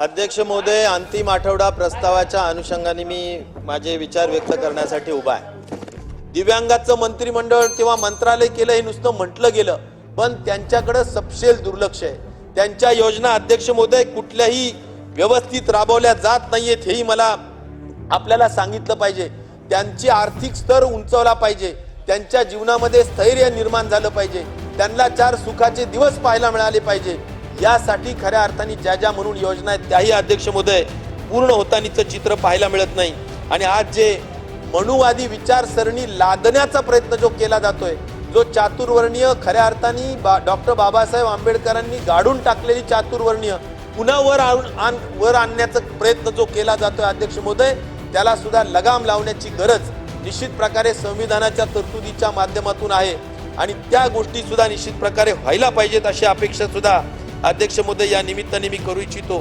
अध्यक्ष महोदय अंतिम आठवडा प्रस्तावाच्या अनुषंगाने मी माझे विचार व्यक्त करण्यासाठी उभा आहे. दिव्यांगाचं मंत्रिमंडळ किंवा मंत्रालय केलं हे नुसतं म्हटलं गेलं पण त्यांच्याकडे सपशेल दुर्लक्ष आहे. त्यांच्या योजना अध्यक्ष महोदय कुठल्याही व्यवस्थित राबवल्या जात नाहीयेत हेही मला आपल्याला सांगितलं पाहिजे. त्यांची आर्थिक स्तर उंचवला पाहिजे. त्यांच्या जीवनामध्ये स्थैर्य निर्माण झालं पाहिजे. त्यांना चार सुखाचे दिवस पाहायला मिळाले पाहिजे. यासाठी खऱ्या अर्थाने ज्या ज्या म्हणून योजना आहेत त्याही अध्यक्ष महोदय पूर्ण होतानीचं चित्र पाहायला मिळत नाही. आणि आज जे मनुवादी विचारसरणी लादण्याचा प्रयत्न जो केला जातोय जो चातुर्वर्णीय खऱ्या अर्थाने बा डॉक्टर बाबासाहेब आंबेडकरांनी गाडून टाकलेली चातुर्वर्णीय पुन्हा वर आणून- आण वर आणण्याचा प्रयत्न जो केला जातोय अध्यक्ष महोदय त्याला सुद्धा लगाम लावण्याची गरज निश्चित प्रकारे संविधानाच्या तरतुदीच्या माध्यमातून आहे. आणि त्या गोष्टी सुद्धा निश्चित प्रकारे व्हायला पाहिजेत अशी अपेक्षा सुद्धा अध्यक्ष महोदय या निमित्ताने मी करू इच्छितो.